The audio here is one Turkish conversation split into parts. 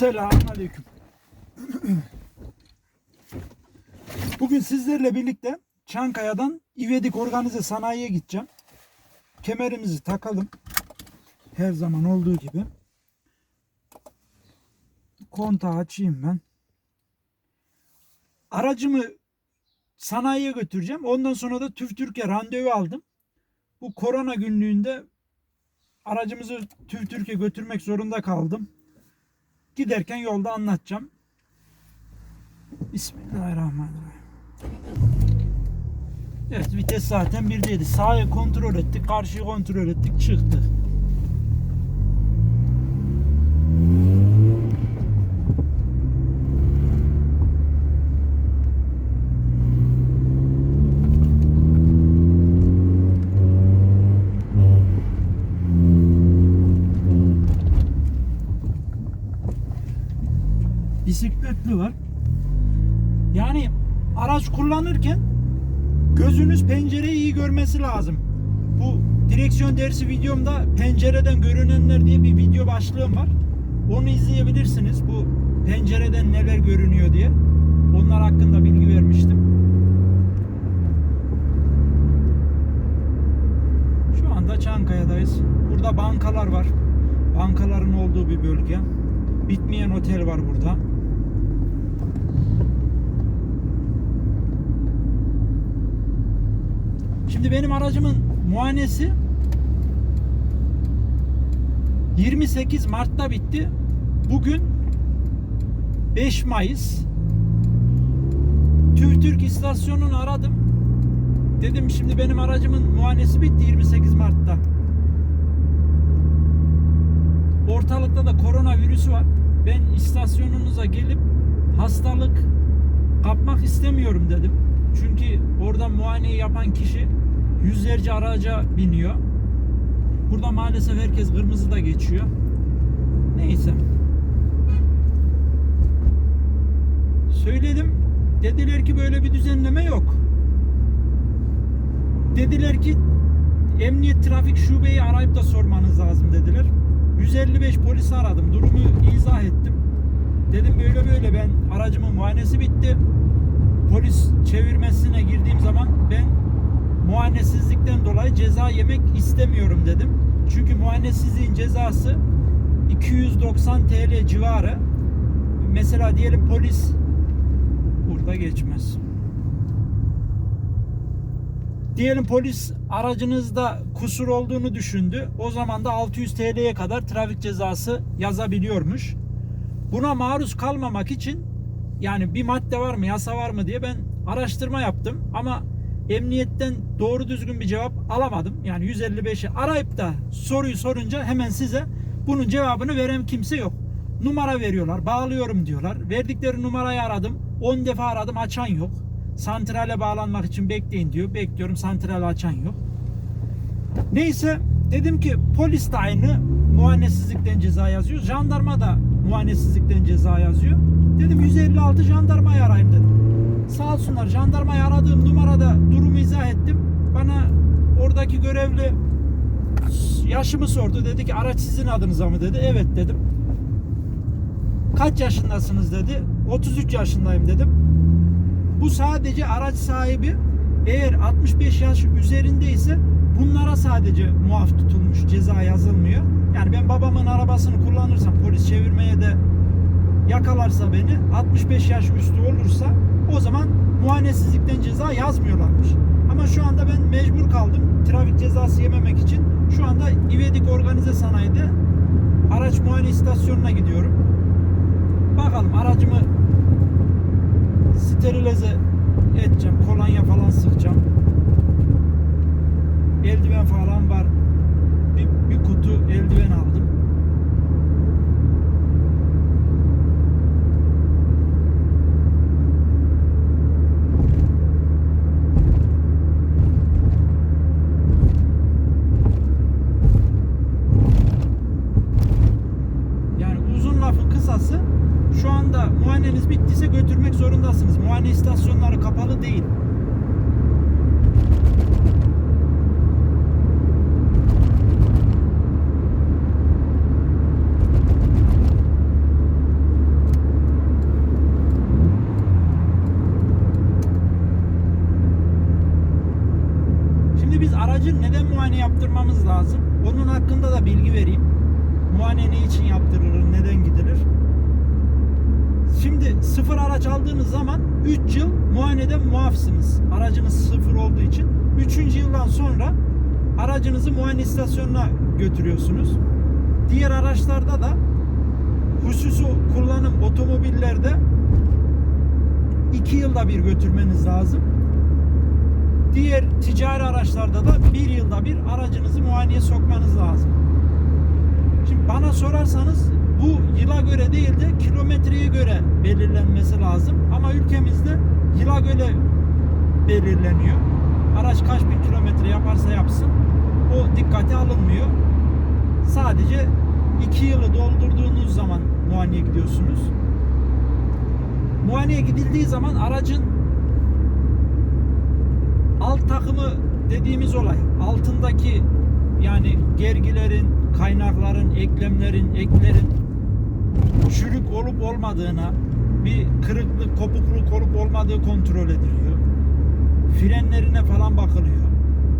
Selamünaleyküm. Bugün sizlerle birlikte Çankaya'dan İvedik Organize Sanayi'ye gideceğim. Kemerimizi takalım. Her zaman olduğu gibi. Kontağı açayım ben. Aracımı sanayiye götüreceğim. Ondan sonra da TÜV TÜRK'e randevu aldım. Bu korona günlüğünde aracımızı TÜV TÜRK'e götürmek zorunda kaldım. Giderken yolda anlatacağım. Bismillahirrahmanirrahim. Evet vites zaten birdeydi. Sağı kontrol ettik, karşıyı kontrol ettik, çıktı. Bisikletli var. Yani araç kullanırken gözünüz pencereyi iyi görmesi lazım. Bu direksiyon dersi videomda pencereden görünenler diye bir video başlığım var. Onu izleyebilirsiniz. Bu pencereden neler görünüyor diye. Onlar hakkında bilgi vermiştim. Şu anda Çankaya'dayız. Burada bankalar var. Bankaların olduğu bir bölge. Bitmeyen otel var burada. Şimdi benim aracımın muayenesi 28 Mart'ta bitti. Bugün 5 Mayıs. TÜV istasyonunu aradım. Dedim şimdi benim aracımın muayenesi bitti 28 Mart'ta. Ortalıkta da koronavirüsü var. Ben istasyonunuza gelip hastalık kapmak istemiyorum dedim. Çünkü orada muayeneyi yapan kişi yüzlerce araca biniyor. Burada maalesef herkes kırmızı da geçiyor. Neyse. Söyledim. Dediler ki böyle bir düzenleme yok. Dediler ki emniyet trafik şubeyi arayıp da sormanız lazım dediler. 155 polisi aradım. Durumu izah ettim. Dedim böyle böyle ben aracımın muayenesi bitti. Polis çevirmesine girdiğim zaman ben muayenesizlikten dolayı ceza yemek istemiyorum dedim. Çünkü muayenesizliğin cezası 290 TL civarı. Mesela diyelim polis burada geçmez. Diyelim polis aracınızda kusur olduğunu düşündü. O zaman da 600 TL'ye kadar trafik cezası yazabiliyormuş. Buna maruz kalmamak için yani bir madde var mı, yasa var mı diye ben araştırma yaptım ama emniyetten doğru düzgün bir cevap alamadım. Yani 155'i arayıp da soruyu sorunca hemen size bunun cevabını veren kimse yok. Numara veriyorlar, bağlıyorum diyorlar. Verdikleri numarayı aradım, 10 defa aradım, açan yok. Santrale bağlanmak için bekleyin diyor. Bekliyorum, santrale açan yok. Neyse dedim ki polis de aynı muayenesizlikten ceza yazıyor. Jandarma da muayenesizlikten ceza yazıyor. Dedim 156 jandarmayı arayayım dedim. Sağ olsunlar jandarmayı aradığım numarada durumu izah ettim. Bana oradaki görevli yaşımı sordu. Dedi ki araç sizin adınıza mı dedi. Evet dedim. Kaç yaşındasınız dedi. 33 yaşındayım dedim. Bu sadece araç sahibi eğer 65 yaş üzerindeyse bunlara sadece muaf tutulmuş ceza yazılmıyor. Yani ben babamın arabasını kullanırsam polis çevirmeye de yakalarsa beni 65 yaş üstü olursa o zaman muayenesizlikten ceza yazmıyorlarmış. Ama şu anda ben mecbur kaldım trafik cezası yememek için. Şu anda İvedik Organize Sanayi'de araç muayene istasyonuna gidiyorum. Bakalım aracımı sterilize edeceğim. Kolonya falan sıkacağım. Eldiven falan var. Bir, bir kutu eldiven aldım. Yani uzun lafın kısası şu anda muayeneniz bittiyse götürmek zorundasınız. Muayene istasyonları kapalı değil. Aracı neden muayene yaptırmamız lazım? Onun hakkında da bilgi vereyim. Muayene ne için yaptırılır, neden gidilir? Şimdi sıfır araç aldığınız zaman 3 yıl muayeneden muafsınız. Aracınız sıfır olduğu için. 3. yıldan sonra aracınızı muayene istasyonuna götürüyorsunuz. Diğer araçlarda da hususi kullanım otomobillerde 2 yılda bir götürmeniz lazım. Diğer ticari araçlarda da bir yılda bir aracınızı muayeneye sokmanız lazım. Şimdi bana sorarsanız bu yıla göre değil de kilometreye göre belirlenmesi lazım. Ama ülkemizde yıla göre belirleniyor. Araç kaç bin kilometre yaparsa yapsın o dikkate alınmıyor. Sadece iki yılı doldurduğunuz zaman muayeneye gidiyorsunuz. Muayeneye gidildiği zaman aracın alt takımı dediğimiz olay altındaki yani gergilerin, kaynakların, eklemlerin, eklerin çürük olup olmadığına bir kırıklık, kopukluk olup olmadığı kontrol ediliyor. Frenlerine falan bakılıyor.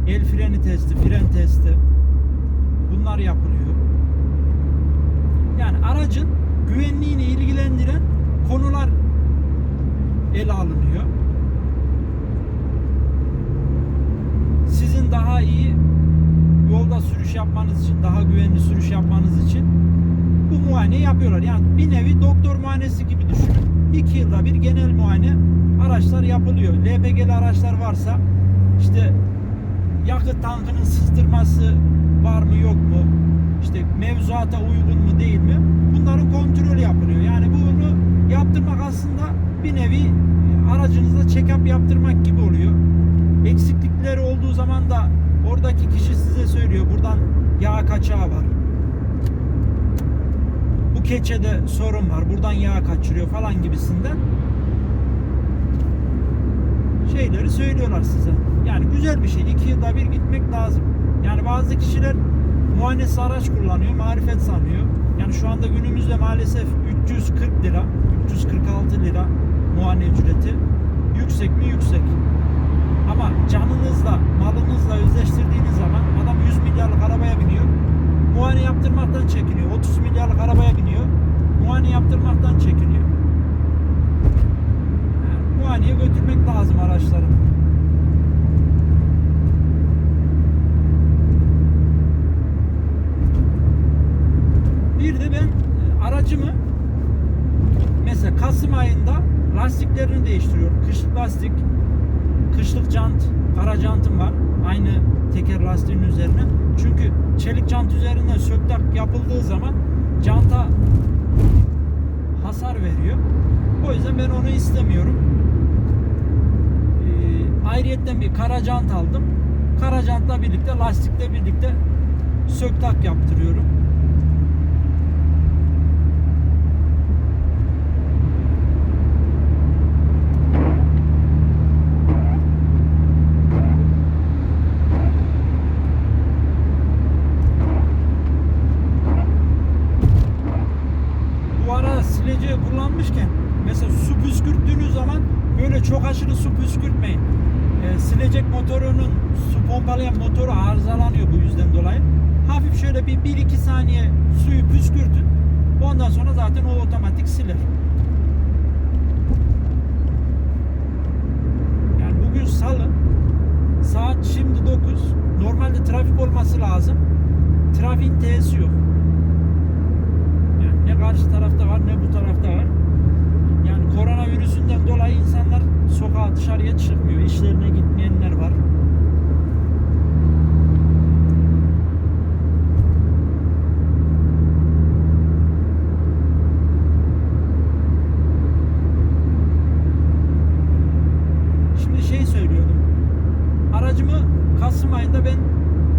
El freni testi, fren testi. Bunlar yapılıyor. Yani aracın güvenliğini ilgilendiren konular ele alınıyor. Sizin iyi yolda sürüş yapmanız için, daha güvenli sürüş yapmanız için bu muayene yapıyorlar. Yani bir nevi doktor muayenesi gibi düşünün. İki yılda bir genel muayene araçlar yapılıyor. LPG'li araçlar varsa işte yakıt tankının sızdırması var mı yok mu? İşte mevzuata uygun mu değil mi? Bunların kontrolü yapılıyor. Yani bunu yaptırmak aslında bir nevi aracınızda check-up yaptırmak gibi oluyor. Eksiklikleri olduğu zaman da oradaki kişi size söylüyor. Buradan yağ kaçağı var. Bu keçede sorun var. Buradan yağ kaçırıyor falan gibisinden şeyleri söylüyorlar size. Yani güzel bir şey. İki yılda bir gitmek lazım. Yani bazı kişiler muayenesi araç kullanıyor, marifet sanıyor. Yani şu anda günümüzde maalesef 340 lira, 346 lira muayene ücreti. Yüksek mi? Yüksek. Ama canınızla, malınızla özleştirdiğiniz zaman adam 100 milyarlık arabaya biniyor. Muayene yaptırmaktan çekiniyor. 30 milyarlık arabaya biniyor. Muayene yaptırmaktan çekiniyor. Yani muayeneye götürmek lazım araçları. Bir de ben e, aracımı mesela Kasım ayında lastiklerini değiştiriyorum. Kışlık lastik, kışlık jant, kara jantım var. Aynı teker lastiğin üzerine. Çünkü çelik jant üzerine söktak yapıldığı zaman janta hasar veriyor. O yüzden ben onu istemiyorum. Ee, ayrıyetten bir kara jant aldım. Kara jantla birlikte lastikle birlikte söktak yaptırıyorum. bu ara sileceği kullanmışken mesela su püskürttüğünüz zaman böyle çok aşırı su püskürtmeyin. Ee, silecek motorunun su pompalayan motoru arızalanıyor bu yüzden dolayı. Hafif şöyle bir 1-2 saniye suyu püskürtün. Ondan sonra zaten o otomatik siler. Yani bugün salı saat şimdi 9. Normalde trafik olması lazım. Trafiğin T'si yok. Yani ne karşı tarafta var ne bu tarafta var. Koronavirüsünden dolayı insanlar sokağa dışarıya çıkmıyor. İşlerine gitmeyenler var. Şimdi şey söylüyordum. Aracımı Kasım ayında ben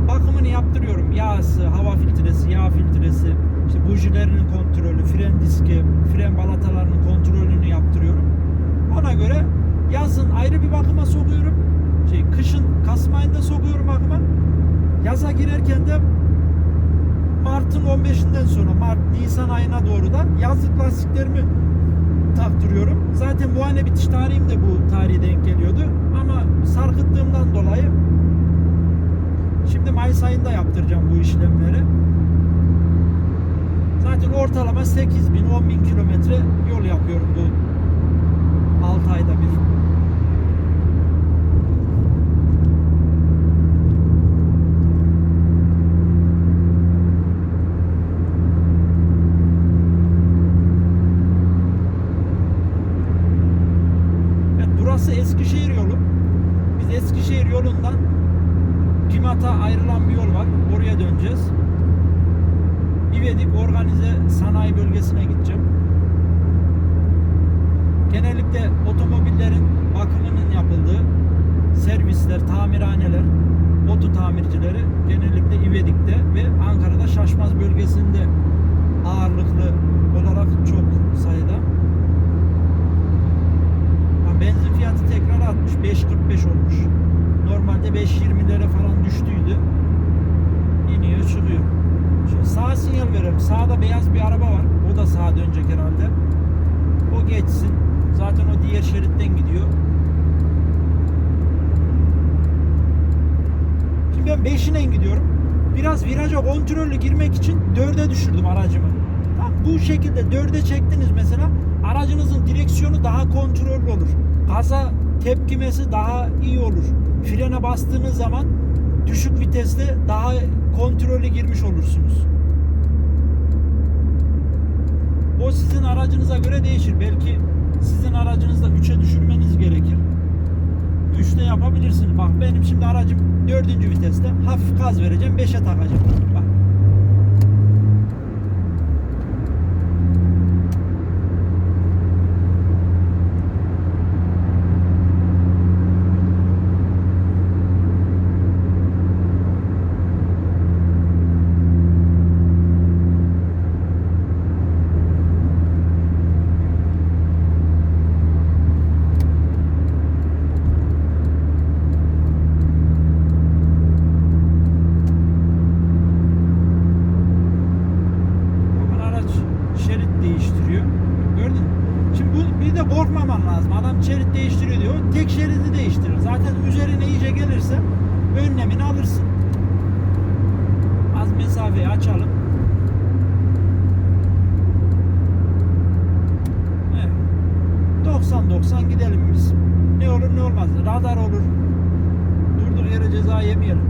bakımını yaptırıyorum. Yağsı, hava filtresi, yağ filtresi, işte bujilerinin kontrolü, fren diski, fren balatalarının kontrolünü yaptırıyorum. Ona göre yazın ayrı bir bakıma sokuyorum. Şey, kışın Kasım ayında sokuyorum bakıma. Yaza girerken de Mart'ın 15'inden sonra Mart Nisan ayına doğru da yazlık lastiklerimi taktırıyorum. Zaten muayene bitiş tarihim de bu tarihe denk geliyordu. Ama sarkıttığımdan dolayı Şimdi Mayıs ayında yaptıracağım bu işlemleri. Zaten ortalama 8 bin 10 bin kilometre bir araba var. O da sağa dönecek herhalde. O geçsin. Zaten o diğer şeritten gidiyor. Şimdi ben 5'ine gidiyorum. Biraz viraja kontrollü girmek için 4'e düşürdüm aracımı. Tamam, bu şekilde 4'e çektiniz mesela aracınızın direksiyonu daha kontrollü olur. Gaza tepkimesi daha iyi olur. Frene bastığınız zaman düşük viteste daha kontrollü girmiş olursunuz. O sizin aracınıza göre değişir. Belki sizin aracınızda 3'e düşürmeniz gerekir. 3'te yapabilirsiniz. Bak benim şimdi aracım 4. viteste. Hafif gaz vereceğim. 5'e takacağım. Bak. Bakın araç şerit değiştiriyor. Gördün mü? Şimdi bu bir de korkmaman lazım. Adam şerit değiştiriyor diyor. Tek şeridi değiştirir. Zaten üzerine iyice gelirse önlemini alırsın. Az mesafeyi açalım. Evet. 90-90 gidelim biz. Ne olur ne olmaz. Radar olur. Durduk yere ceza yemeyelim.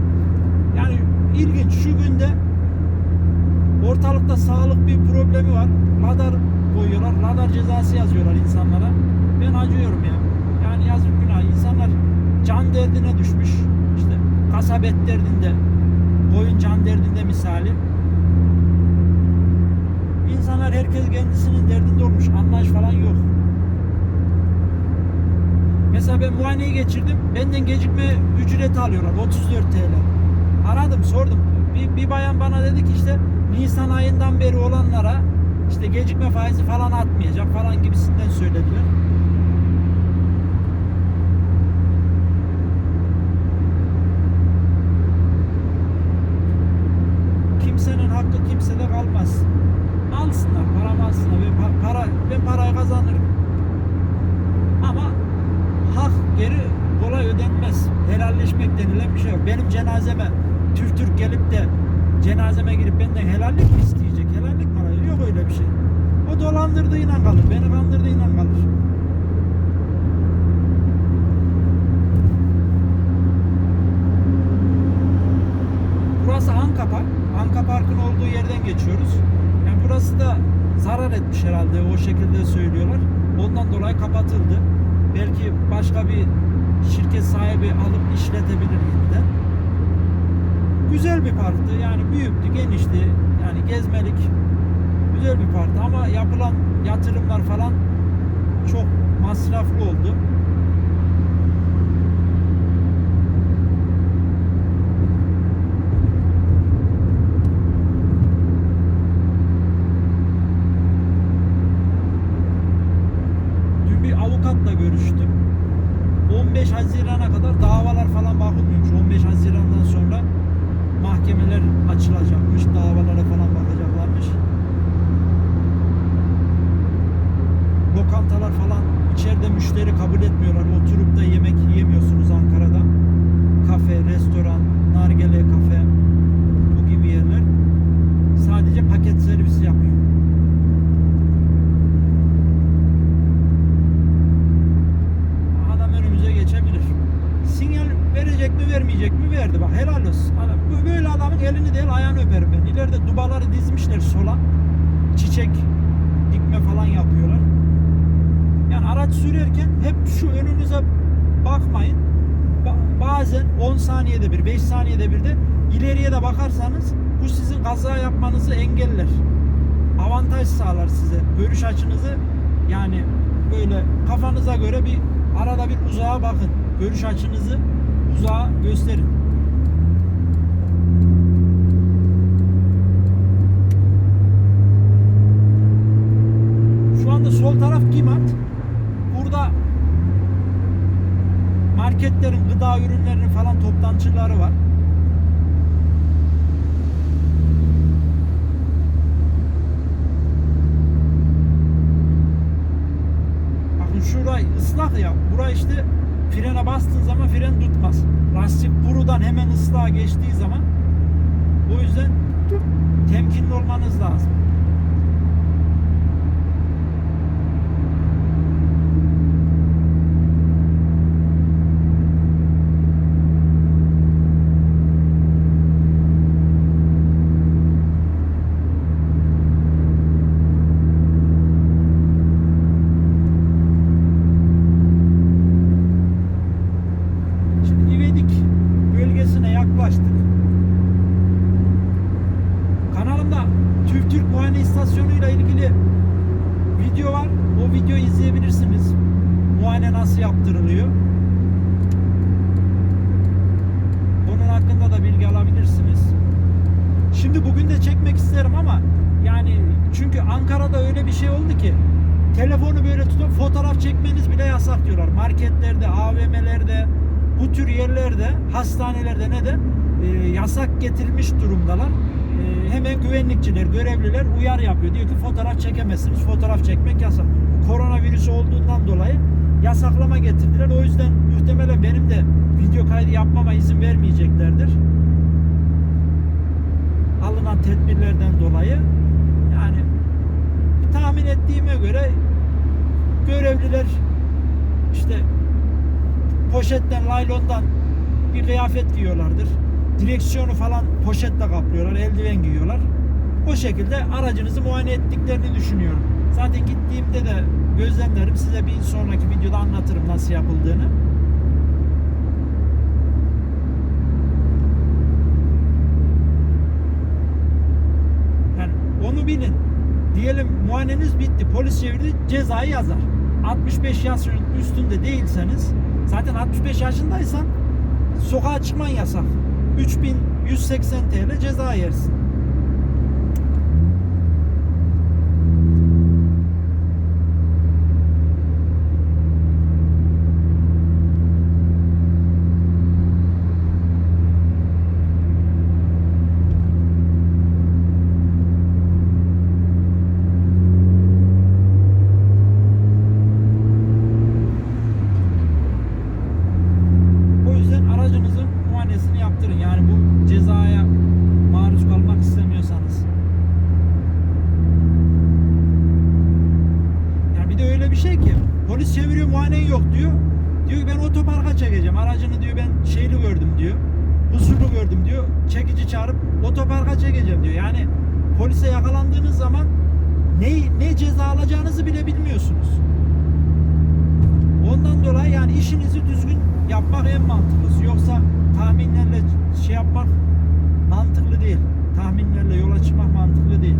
Yani ilginç şu günde Ortalıkta sağlık bir problemi var. Radar koyuyorlar. Radar cezası yazıyorlar insanlara. Ben acıyorum ya. Yani yazık günah. İnsanlar can derdine düşmüş. İşte kasabet derdinde, koyun can derdinde misali. İnsanlar herkes kendisinin derdinde olmuş. Anlayış falan yok. Mesela ben muayeneyi geçirdim. Benden gecikme ücreti alıyorlar. 34 TL. Aradım sordum. Bir, bir bayan bana dedi ki işte Nisan ayından beri olanlara işte gecikme faizi falan atmayacak falan gibisinden söylediler. Kimsenin hakkı kimsede kalmaz. Alsınlar, paramı alsınlar. Ben, pa- para, ben parayı kazanırım. Ama hak geri kolay ödenmez. Helalleşmek denilen bir şey yok. Benim cenazeme Türk Türk gelip de cenazeme girip benden helallik mi isteyecek? Helallik mi alacak? Yok öyle bir şey. O dolandırdığıyla kalır. Beni kandırdığıyla kalır. Burası Anka Park. Anka Park'ın olduğu yerden geçiyoruz. Yani burası da zarar etmiş herhalde o şekilde söylüyorlar. Ondan dolayı kapatıldı. Belki başka bir şirket sahibi alıp işletebilir. Güzel bir parktı. Yani büyüktü, genişti. Yani gezmelik güzel bir parktı ama yapılan yatırımlar falan çok masraflı oldu. Dün bir avukatla görüştüm. 15 Haziran'a kadar davalar şekilde müşteri kabul etmiyorlar. Oturup da yemek yiyemiyorsunuz Ankara'da. Kafe, restoran, nargile kafe bu gibi yerler sadece paket servisi yapıyor. Adam önümüze geçebilir. Sinyal verecek mi vermeyecek mi verdi. Bak helal olsun. Böyle adamın elini değil ayağını öperim ben. İleride dubaları dizmişler sola. Çiçek dikme falan yapıyorlar. Yani araç sürerken hep şu önünüze bakmayın. Ba- bazen 10 saniyede bir, 5 saniyede bir de ileriye de bakarsanız bu sizin kaza yapmanızı engeller. Avantaj sağlar size. Görüş açınızı yani böyle kafanıza göre bir arada bir uzağa bakın. Görüş açınızı uzağa gösterin. Şu anda sol taraf Gimat. Burada marketlerin gıda ürünlerinin falan toptancıları var. Bakın şurayı ıslak ya. Bura işte frene bastığın zaman fren tutmaz. Lastik burudan hemen ıslığa geçtiği zaman o yüzden temkinli olmanız lazım. Şimdi İvedik bölgesine yaklaştık. Kanalımda TÜV Türk Muayene İstasyonu ile ilgili video var. O videoyu izleyebilirsiniz. Muayene nasıl yaptırılıyor. Onun hakkında da bilgi alabilirsiniz. Şimdi bugün de çekmek isterim ama yani çünkü Ankara'da öyle bir şey oldu ki telefonu böyle tutup fotoğraf çekmeniz bile yasak diyorlar. Marketlerde, AVM'lerde, bu tür yerlerde, hastanelerde ne de e, yasak getirilmiş durumdalar. Hemen güvenlikçiler, görevliler uyar yapıyor. Diyor ki fotoğraf çekemezsiniz. Fotoğraf çekmek yasak. Bu koronavirüsü olduğundan dolayı yasaklama getirdiler. O yüzden muhtemelen benim de video kaydı yapmama izin vermeyeceklerdir. Alınan tedbirlerden dolayı yani tahmin ettiğime göre görevliler işte poşetten, laylondan bir kıyafet giyiyorlardır. Direksiyonu falan poşetle kaplıyorlar, eldiven giyiyorlar. O şekilde aracınızı muayene ettiklerini düşünüyorum. Zaten gittiğimde de gözlemlerim size bir sonraki videoda anlatırım nasıl yapıldığını. Yani onu bilin. Diyelim muayeneniz bitti. Polis çevirdi cezayı yazar. 65 yaşın üstünde değilseniz zaten 65 yaşındaysan sokağa çıkman yasak. 3180 TL ceza yersin. O yüzden aracınızın muayenesini yaptırın. Yani bu cezaya maruz kalmak istemiyorsanız. Yani bir de öyle bir şey ki polis çeviriyor muayenen yok diyor. Diyor ki ben otoparka çekeceğim. Aracını diyor ben şeyli gördüm diyor. Kusurlu gördüm diyor. Çekici çağırıp otoparka çekeceğim diyor. Yani polise yakalandığınız zaman ne, ne ceza alacağınızı bile bilmiyorsunuz. Ondan dolayı yani işinizi düzgün yapmak en mantıklısı. Yoksa tahminlerle şey yapmak mantıklı değil. Tahminlerle yola çıkmak mantıklı değil.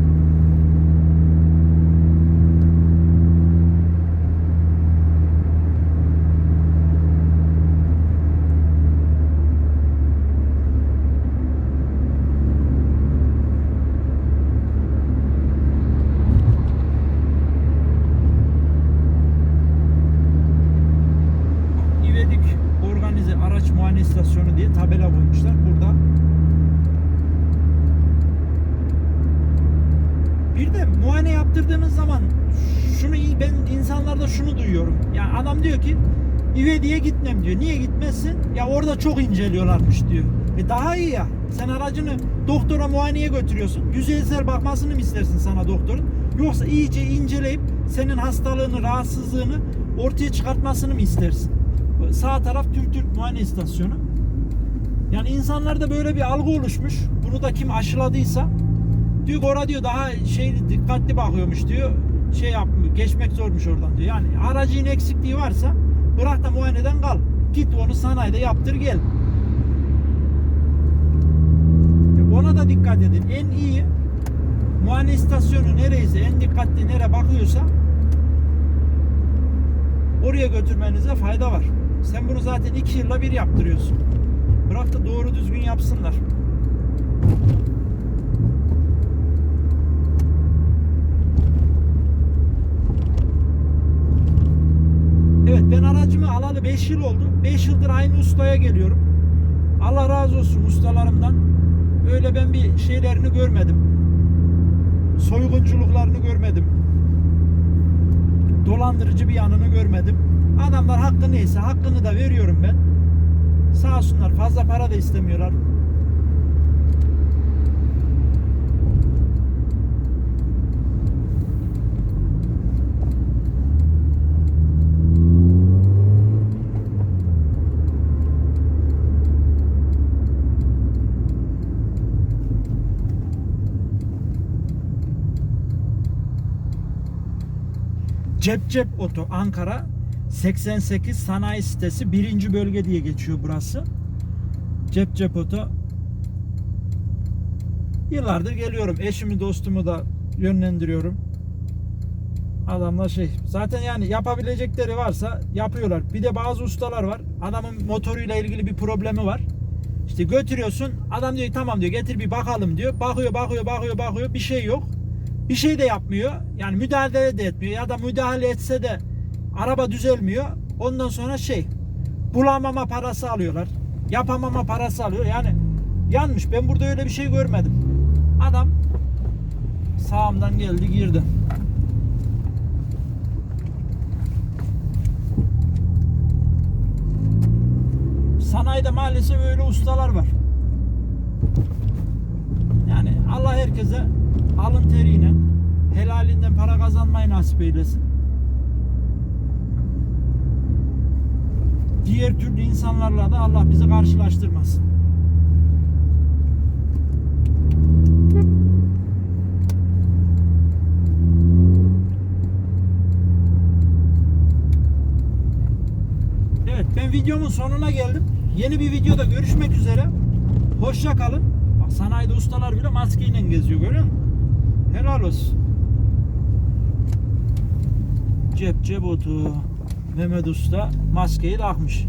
İvedik organize araç muayene istasyonu diye tabela koymuşlar. Burada bir de muayene yaptırdığınız zaman şunu ben insanlarda şunu duyuyorum. Yani adam diyor ki İvedi'ye gitmem diyor. Niye gitmezsin? Ya orada çok inceliyorlarmış diyor. E daha iyi ya. Sen aracını doktora muayeneye götürüyorsun. Yüzeysel bakmasını mı istersin sana doktorun? Yoksa iyice inceleyip senin hastalığını, rahatsızlığını ortaya çıkartmasını mı istersin? Sağ taraf Türk Türk Muayene İstasyonu. Yani insanlarda böyle bir algı oluşmuş. Bunu da kim aşıladıysa diyor orada diyor daha şey dikkatli bakıyormuş diyor. Şey yapmıyor. Geçmek zormuş oradan diyor. Yani aracın eksikliği varsa bırak da muayeneden kal. Git onu sanayide yaptır gel. E Ona da dikkat edin. En iyi muayene istasyonu nereyse, en dikkatli nere bakıyorsa oraya götürmenize fayda var. Sen bunu zaten iki yılda bir yaptırıyorsun. Bırak da doğru düzgün yapsınlar. Evet ben aracımı alalı 5 yıl oldu. 5 yıldır aynı ustaya geliyorum. Allah razı olsun ustalarımdan. Öyle ben bir şeylerini görmedim. Soygunculuklarını görmedim. Dolandırıcı bir yanını görmedim. Adamlar hakkı neyse hakkını da veriyorum ben. Sağ olsunlar fazla para da istemiyorlar. Cep Cep Oto Ankara 88 sanayi sitesi birinci bölge diye geçiyor burası. Cep Cep Oto Yıllardır geliyorum. Eşimi dostumu da yönlendiriyorum. Adamlar şey zaten yani yapabilecekleri varsa yapıyorlar. Bir de bazı ustalar var. Adamın motoruyla ilgili bir problemi var. İşte götürüyorsun. Adam diyor tamam diyor getir bir bakalım diyor. Bakıyor bakıyor bakıyor bakıyor bir şey yok. Bir şey de yapmıyor. Yani müdahale de etmiyor ya da müdahale etse de araba düzelmiyor. Ondan sonra şey bulamama parası alıyorlar. Yapamama parası alıyor. Yani yanmış. Ben burada öyle bir şey görmedim. Adam sağımdan geldi girdi. Sanayide maalesef öyle ustalar var. Yani Allah herkese alın teriyle helalinden para kazanmayı nasip eylesin. Diğer türlü insanlarla da Allah bizi karşılaştırmasın. Evet ben videomun sonuna geldim. Yeni bir videoda görüşmek üzere. Hoşça kalın. Bak sanayide ustalar bile maskeyle geziyor görüyor musun? Helal olsun. Cep cep otu. Mehmet Usta maskeyi takmış.